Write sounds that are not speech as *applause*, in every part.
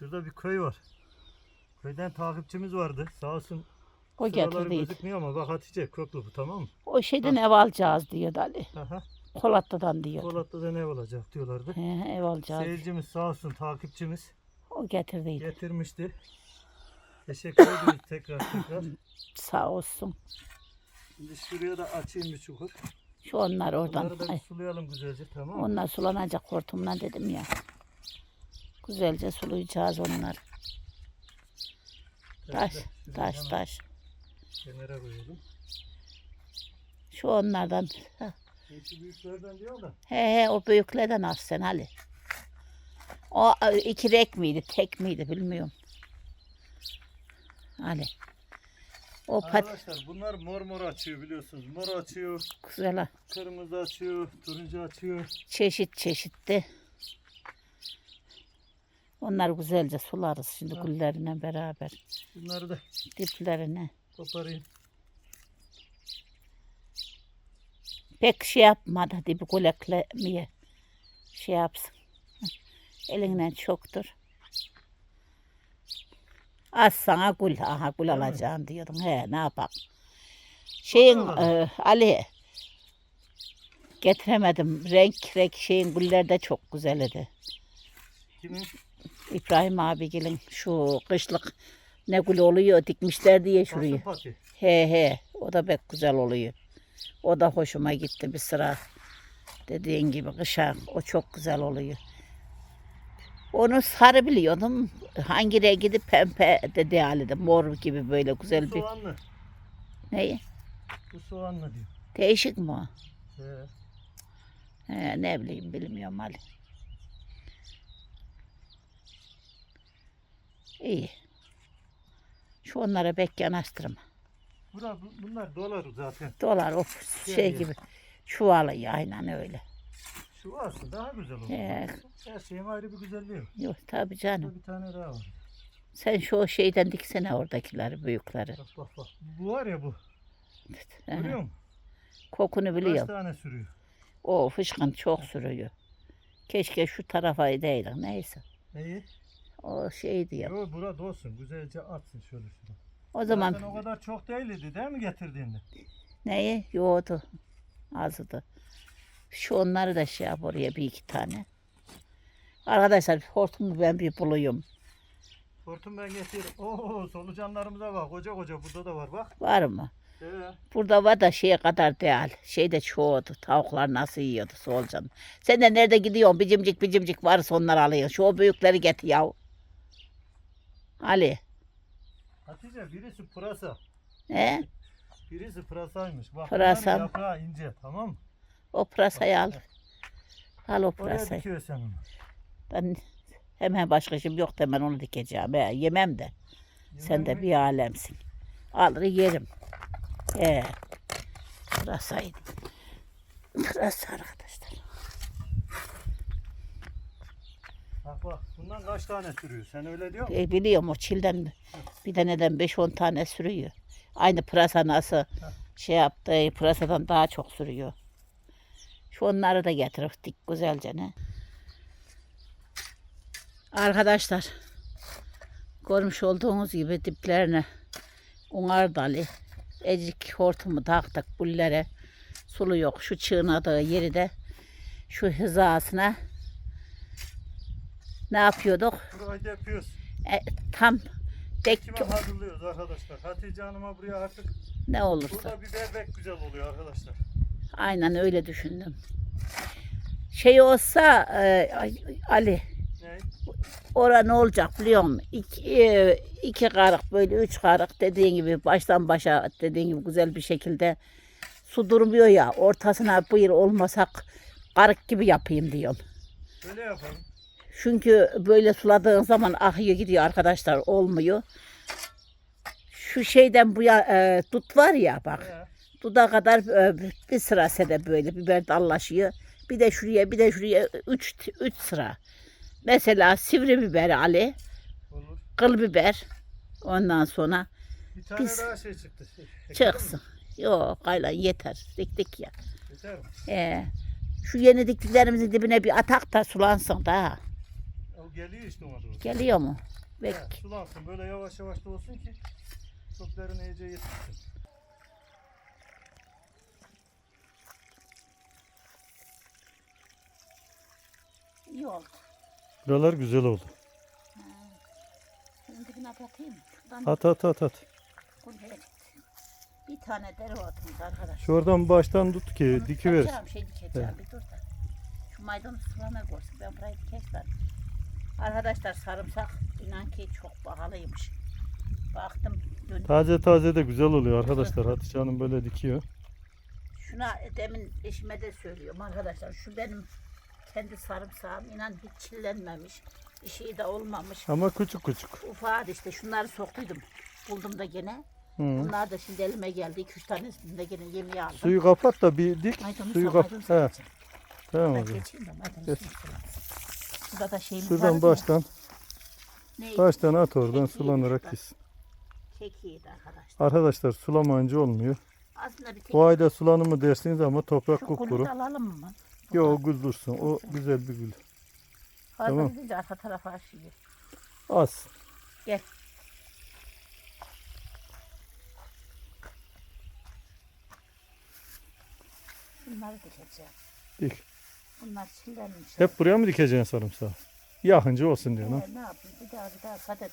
Şurada bir köy var. Köyden takipçimiz vardı. Sağ olsun. O getirdiydi. gözükmüyor ama bak Hatice köklü bu tamam mı? O şeyden ev alacağız diyordu Ali. Aha. Polatlı'dan diyordu. Polatlı'da ne olacak diyorlardı. He, ev alacağız. Seyircimiz sağ olsun takipçimiz O getirdiydi. getirmişti. Teşekkür ediyoruz tekrar tekrar. *clears throat* Sağ olsun. Şimdi şuraya da açayım bir çukur. Şu onlar oradan. Bunları da bir sulayalım güzelce tamam mı? onlar sulanacak hortumdan dedim ya. Güzelce sulayacağız onları. Taş, taş, taş. Kenara koyalım. Şu onlardan. Şu büyüklerden diyor da. He he o büyüklerden al sen Ali. O e, iki rek miydi, tek miydi bilmiyorum. Ali. O pat Arkadaşlar bunlar mor mor açıyor biliyorsunuz. Mor açıyor, güzel ha. kırmızı açıyor, turuncu açıyor. Çeşit çeşitti. Onlar güzelce sularız şimdi Ha. güllerine beraber. Bunları da Diplerine. koparayım. Pek şey yapmadı dibi kuleklemeye. Şey yapsın. Elinden çoktur. Az sana gül. Aha gül alacağım diyordun. He ne yapalım. Şeyin e, Ali getiremedim. Renk renk şeyin güller de çok güzel idi. Kimin? İbrahim abigilin şu kışlık ne gül oluyor dikmişler diye şuraya. Pati. He he o da pek güzel oluyor. O da hoşuma gitti bir sıra. Dediğin gibi kışa o çok güzel oluyor. Onu sarı biliyordum. Hangi rengi de pembe dedi halde mor gibi böyle Bu güzel bir. soğanlı. Neyi? Bu soğanlı diyor. Değişik mi o? He. He, ne bileyim bilmiyorum Ali. İyi. Şu onlara pek yanaştırma. Bura, bu- bunlar dolar zaten. Dolar o şey ya. gibi. Çuvalı ya aynen öyle. Şu varsa daha güzel olur. He. Her şeyin ayrı bir güzelliği var. Yok tabii canım. Burada bir tane daha var. Sen şu şeyden diksene oradakileri büyükleri. Bak bak bak. Bu var ya bu. Hı. Görüyor musun? Kokunu Kaç biliyorum. tane sürüyor? O fışkın çok sürüyor. Keşke şu tarafa değil. Neyse. Neyi? O şeydi ya. Yok burada olsun. Güzelce atsın şöyle şurada. O zaman Zaten o kadar çok değildi değil mi getirdiğinde? neyi? Yoğurdu. Azdı. Şu onları da şey yap oraya bir iki tane. Arkadaşlar hortumu ben bir bulayım. Hortum ben getiririm. Oo solucanlarımıza bak. Koca koca burada da var bak. Var mı? Ee, Burada var da şeye kadar değil. Şeyde çoğudu. Tavuklar nasıl yiyordu solucan. Sen de nerede gidiyorsun? Bicimcik bicimcik varsa onları alıyorsun. Şu o büyükleri getir yav. Ali. Hatice birisi pırasa. He? Birisi pırasaymış. Bak Pırasa bunların yaprağı ince tamam mı? O pırasayı al. Al o Oraya pırasayı. dikiyor sen onu. Ben hemen başka işim yok da ben onu dikeceğim. He, yemem de. Sen de bir alemsin. Alır yerim. He. Pırasayı. Pırasa arkadaşlar. Bak bak bundan kaç tane sürüyor? Sen öyle diyor musun? E, biliyorum o çilden bir taneden 5-10 tane sürüyor. Aynı pırasa nasıl şey yaptı pırasadan daha çok sürüyor. Şu onları da getirip dik güzelce ne. Arkadaşlar görmüş olduğunuz gibi diplerine unar dalı ecik hortumu taktık bullere sulu yok şu çığınadığı yeri de şu hizasına ne yapıyorduk? Burayı da yapıyoruz. E, tam dek Kime hazırlıyoruz arkadaşlar? Hatice Hanım'a buraya artık ne olursa. burada biber bek güzel oluyor arkadaşlar. Aynen öyle düşündüm. Şey olsa e, Ali Ne? ora ne olacak biliyor musun? İki, e, iki karık böyle üç karık dediğin gibi baştan başa dediğin gibi güzel bir şekilde su durmuyor ya ortasına bu yıl olmasak karık gibi yapayım diyorum. Böyle yapalım. Çünkü böyle suladığın zaman akıyor gidiyor arkadaşlar olmuyor. Şu şeyden bu ya e, tut var ya bak. He. Duda kadar e, bir sıra sede böyle biber dallaşıyor. Bir de şuraya bir de şuraya üç, üç sıra. Mesela sivri biber Ali, Olur. kıl biber. Ondan sonra Bir tane Biz- daha şey çıktı. Şey, çıksın. Yok kayla yeter. Diktik ya. Yeter mi? Ee, şu yeni diktiklerimizin dibine bir atak da sulansın da. Geliyor işte ona doğru. Geliyor mu? Evet, Bek. sulansın böyle yavaş yavaş da olsun ki çöplerin iyice yetişsin. İyi oldu. Buralar güzel oldu. Şunun dibine atayım. Şuradan At at at at. gitti. Bir tane dereotumuz arkadaş. Şuradan baştan tut ki Onu dikiver. tutacağım, Şey dikeceğim bir dur da. Şu maydanoz sulama koysun ben burayı dikeceğim. Arkadaşlar sarımsak inan ki çok pahalıymış. Baktım dün Taze taze de güzel oluyor arkadaşlar. Hatice Hanım böyle dikiyor. şuna demin eşime de söylüyorum arkadaşlar. Şu benim kendi sarımsağım inan hiç çillenmemiş. Bir şey de olmamış. Ama küçük küçük. Ufağı işte şunları soktuydum. Buldum da gene. Hı. Bunlar da şimdi elime geldi. 2-3 tanesini de gene yemeğe aldım. Suyu kapat da bir dik. Maydanoz Suyu kapat. maydanoz He, alacağım. tamam Ben geçeyim de maydanoz Geç. sulansın. Şurada da şeyimiz Şuradan baştan Ne? baştan at oradan Kekik sulanarak şurada. gitsin. Kekiydi arkadaşlar. Arkadaşlar olmuyor. Aslında bir tek Bu ayda sulanımı dersiniz ama toprak şu kupkuru. kulu da alalım mı? Yok gül dursun. O güzel bir gül. Fazla tamam. gidince arka tarafa aşıyor. Az. Gel. Bunları dikeceğim. Dik. Bunlar çillenmiş. Hep buraya mı dikeceksin sarımsağı? Yakınca olsun diyor. Ee, ne yapayım? Bir daha bir daha zaten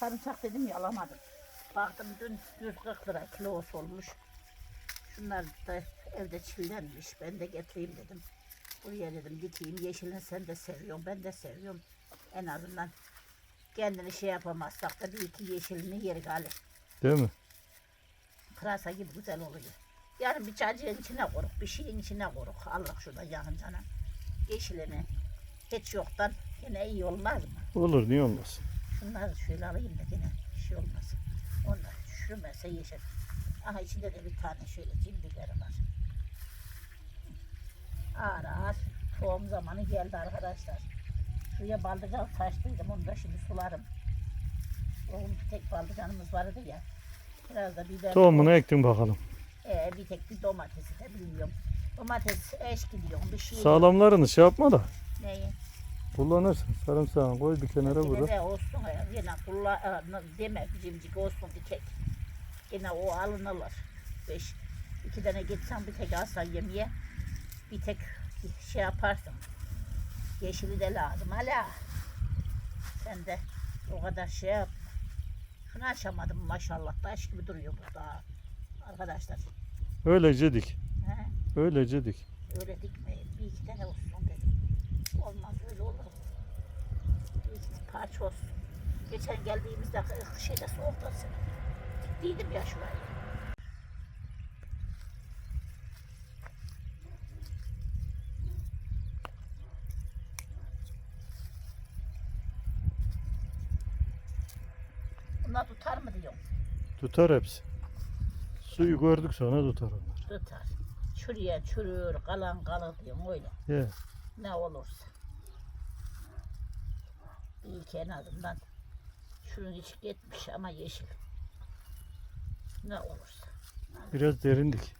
sarımsak dedim ya alamadım. Baktım dün 140 lira kilosu olmuş. Şunlar da evde çillenmiş. Ben de getireyim dedim. Buraya dedim dikeyim. Yeşilini sen de seviyorsun. Ben de seviyorum. En azından kendini şey yapamazsak da bir iki yeşilini yeri gali. Değil mi? Pırasa gibi güzel oluyor. Yani bir cacığın içine koruk, bir şeyin içine koruk. Allah şurada yakın cana. Yeşilini hiç yoktan yine iyi olmaz mı? Olur niye olmasın? Şunları şöyle alayım da yine bir şey olmasın. Onlar çürümese yeşil. Aha içinde de bir tane şöyle cimrileri var. Ağır ağır tohum zamanı geldi arkadaşlar. Şuraya baldıcan saçtıydım onu da şimdi sularım. Oğlum bir tek baldıcanımız vardı ya. Biraz da biber. Tohumunu ektin bakalım. Ee, bir tek bir domatesi de bilmiyorum. Domates eş bir şey. Sağlamlarını şey yapma da. Neyi? Kullanırsın. Sarımsağını koy bir kenara Yine burada. de olsun. Yine kulla e, deme bizimcik olsun bir tek. Yine o alınırlar. Beş. iki tane gitsen bir tek alsan yemeğe. Bir tek şey yaparsın. Yeşili de lazım hala. Sen de o kadar şey yap. Şunu açamadım maşallah. Taş gibi duruyor burada. Arkadaşlar. Öylece dik. He? Öylece dik. Öyle dikmeyin. Bir iki tane olsun dedim. Olmaz öyle olur. Bir iki parça olsun. Geçen geldiğimizde şeyde soğukta Gittiydim ya şuraya. Bunlar tutar mı diyorum. Tutar hepsi. Suyu gördük sonra tutar onlar. Tutar. Çürüye çürür, kalan kalır diyorum öyle. Ye. ne olursa. İyi ki en azından şunun içi gitmiş ama yeşil. Ne olursa. Biraz derindik.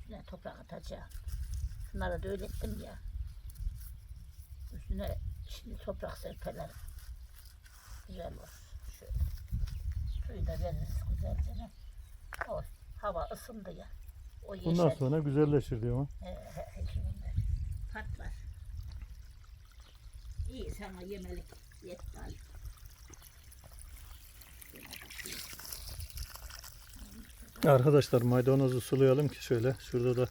Üstüne toprak atacağım. Şunları da öyle ettim ya. Üstüne şimdi toprak serpelerim. Güzel olur. Şöyle. Suyu da veririz güzelce. ne? O hava ısındı ya. O yeşil. Bundan sonra güzelleşir diyor hekiminde patlar. İyi sana yemelik yetti Ali. Arkadaşlar maydanozu sulayalım ki şöyle. Şurada da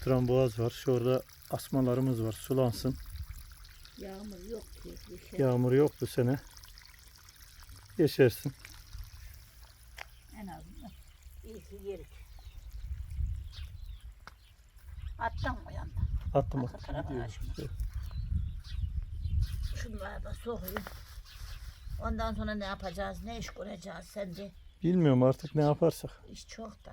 tramboğaz var. Şurada asmalarımız var. Sulansın. Yağmur yok ki. Şey. Yağmur yok bu sene. Geçersin. En azından iyi ki yerik. Attım o yandan. Attım açmış. Şunları da sokayım. Ondan sonra ne yapacağız, ne iş kuracağız sen de. Bilmiyorum artık ne yaparsak. İş çok da.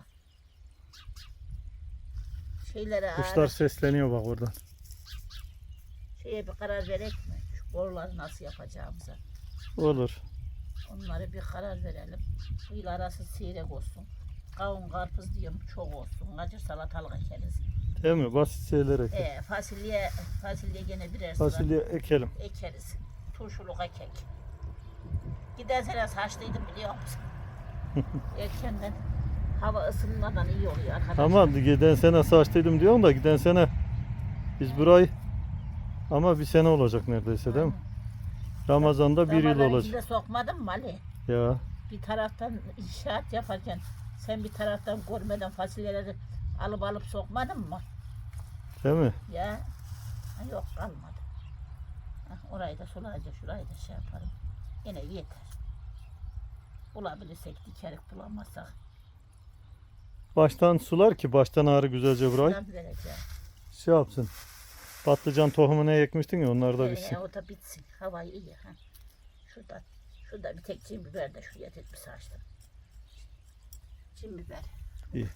Şeylere Kuşlar sesleniyor bak oradan. şeye bir karar verek mi? Şu boruları nasıl yapacağımıza. Olur. Onları bir karar verelim. Bu yıl arası seyrek olsun. Kavun karpuz diyorum çok olsun. Acı salatalık ekeriz. Değil mi? Basit şeyler ek. Ee, fasulye, fasulye gene birer sıra Fasulye ekelim. ekeriz. turşuluk ekek. Giden sene saçlıydım biliyor musun? *laughs* Erkenden hava ısınmadan iyi oluyor arkadaşlar. Ama giden sene saçtıydım diyorsun da giden sene biz burayı ama bir sene olacak neredeyse değil mi? Ramazan'da bir yıl Ramazan olacak. içinde sokmadın mı Ali? Ya Bir taraftan inşaat yaparken sen bir taraftan görmeden fasulyeleri alıp alıp sokmadın mı? Değil mi? Ya yok kalmadı. Ha, orayı da sulayacak, şurayı da şey yaparım. Yine yeter. Bulabilirsek dikerik bulamazsak. Baştan sular ki baştan ağrı güzelce burayı Sulam vereceğim. şey yapsın. Patlıcan tohumu ne ekmiştin ya onlar da Ee, bitsin. o da bitsin. Havayı iyi. Ha. Şurada, şurada bir tek cin biber de şuraya tek bir saçtım. Cin biber. İyi.